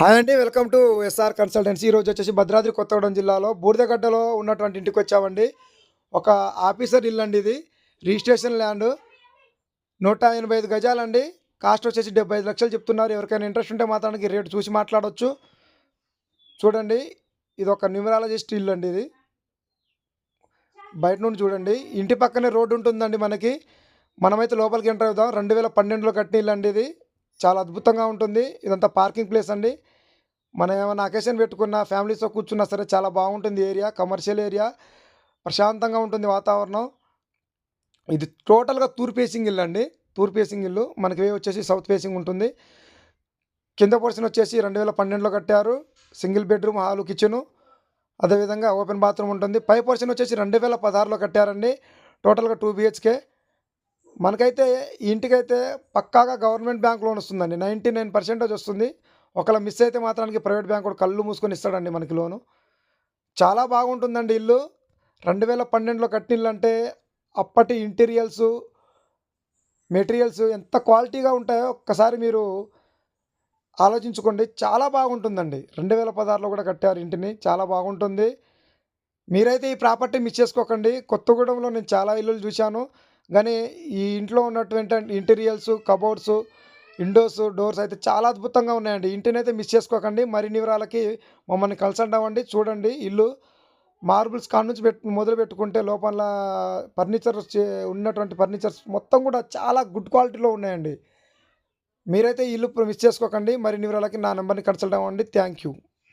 Hi అండి welcome to SR consultancy. ఈరోజు వచ్చేసి భద్రాద్రి కొత్తగూడెం జిల్లాలో బూడిదగడ్డలో ఉన్నటువంటి ఇంటికి వచ్చామండి. ఒక ఆఫీసర్ ఇల్లు అండి ఇది. రిజిస్ట్రేషన్ ల్యాండ్ నూట ఎనభై ఐదు గజాలండి. కాస్ట్ వచ్చేసి డెబ్బై ఐదు లక్షలు చెప్తున్నారు. ఎవరికైనా ఇంట్రెస్ట్ ఉంటే మాత్రానికి రేటు చూసి మాట్లాడవచ్చు చూడండి ఇది ఒక న్యూమరాలజిస్ట్ ఇల్లు అండి ఇది. బయట నుండి చూడండి. ఇంటి పక్కనే రోడ్డు ఉంటుందండి మనకి. మనమైతే లోపలికి ఎంటర్ అవుదాం. రెండు వేల పన్నెండులో కట్టిన ఇల్లు అండి ఇది. చాలా అద్భుతంగా ఉంటుంది. ఇదంతా పార్కింగ్ ప్లేస్ అండి. మనం ఏమైనా అకేషన్ పెట్టుకున్న ఫ్యామిలీస్తో కూర్చున్నా సరే చాలా బాగుంటుంది ఏరియా. Commercial area. ప్రశాంతంగా ఉంటుంది వాతావరణం. ఇది టోటల్గా తూర్ ఫేసింగ్ ఇల్లు అండి. తూర్ ఫేసింగ్ ఇల్లు. మనకి వే వచ్చేసి సౌత్ ఫేసింగ్ ఉంటుంది. కింద పోర్షన్ వచ్చేసి రెండు వేల పన్నెండులో కట్టారు. Single bedroom hall kitchen. అదేవిధంగా ఓపెన్ బాత్రూమ్ ఉంటుంది. పై పోర్షన్ వచ్చేసి రెండు వేల పదహారులో కట్టారండి. టోటల్గా టూ బిహెచ్కే మనకైతే ఇంటికైతే పక్కాగా గవర్నమెంట్ బ్యాంక్ లోన్ వస్తుందండి. నైంటీ నైన్ పర్సెంటేజ్ వస్తుంది. ఒకవేళ మిస్ అయితే మాత్రానికి ప్రైవేట్ బ్యాంక్ కూడా కళ్ళు మూసుకొని ఇస్తాడండి మనకి లోను. చాలా బాగుంటుందండి ఇల్లు. రెండు వేల పన్నెండులో కట్టిన ఇల్లు అంటే అప్పటి ఇంటీరియల్స్ మెటీరియల్స్ ఎంత క్వాలిటీగా ఉంటాయో ఒక్కసారి మీరు ఆలోచించుకోండి. చాలా బాగుంటుందండి. రెండు వేల పదహారులో కూడా కట్టారు ఇంటిని. చాలా బాగుంటుంది. మీరైతే ఈ ప్రాపర్టీ మిస్ చేసుకోకండి. కొత్తగూడెంలో నేను చాలా ఇల్లులు చూశాను. కానీ ఈ ఇంట్లో ఉన్నటువంటి ఇంటీరియల్స్ కబోర్డ్స్ విండోస్ డోర్స్ అయితే చాలా అద్భుతంగా ఉన్నాయండి. ఇంటిని అయితే మిస్ చేసుకోకండి. మరిన్ని వివరాలకి మమ్మల్ని కన్సల్ట్ అవ్వండి. చూడండి. ఇల్లు మార్బుల్స్ కాడ నుంచి పెట్టు మొదలు పెట్టుకుంటే లోపల ఫర్నిచర్ ఉన్నటువంటి ఫర్నిచర్స్ మొత్తం కూడా చాలా గుడ్ క్వాలిటీలో ఉన్నాయండి. మీరైతే ఇల్లు మిస్ చేసుకోకండి. మరిన్ని వివరాలకి నా నెంబర్ని కన్సల్ట్ అవ్వండి. Thank you